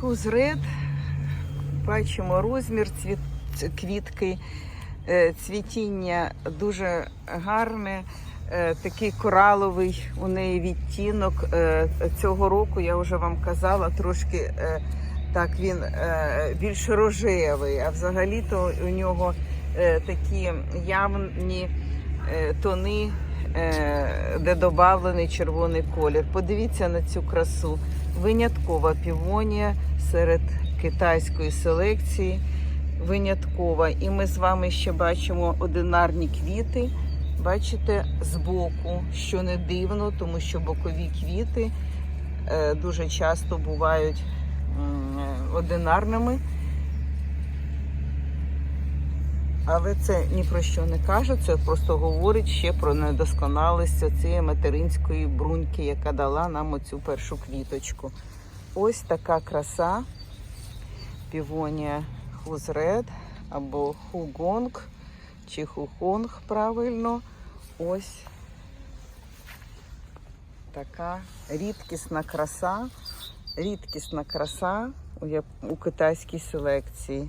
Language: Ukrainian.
Хузред. Бачимо розмір цвіт, квітки, е, цвітіння дуже гарне. е, Такий кораловий у неї відтінок. Е, Цього року я вже вам казала, трошки так він більш рожевий, а взагалі-то у нього такі явні тони, де додавлений червоний колір. Подивіться на цю красу. Виняткова півонія серед китайської селекції. Виняткова. І ми з вами ще бачимо одинарні квіти. Бачите, збоку, що не дивно, тому що бокові квіти е, дуже часто бувають е, одинарними. Але це ні про що не каже, це просто говорить ще про недосконалість цієї материнської бруньки, яка дала нам оцю першу квіточку. Ось така краса півонія хузред або хугонг чи хухонг правильно. Ось така рідкісна краса, рідкісна краса у, китайській селекції.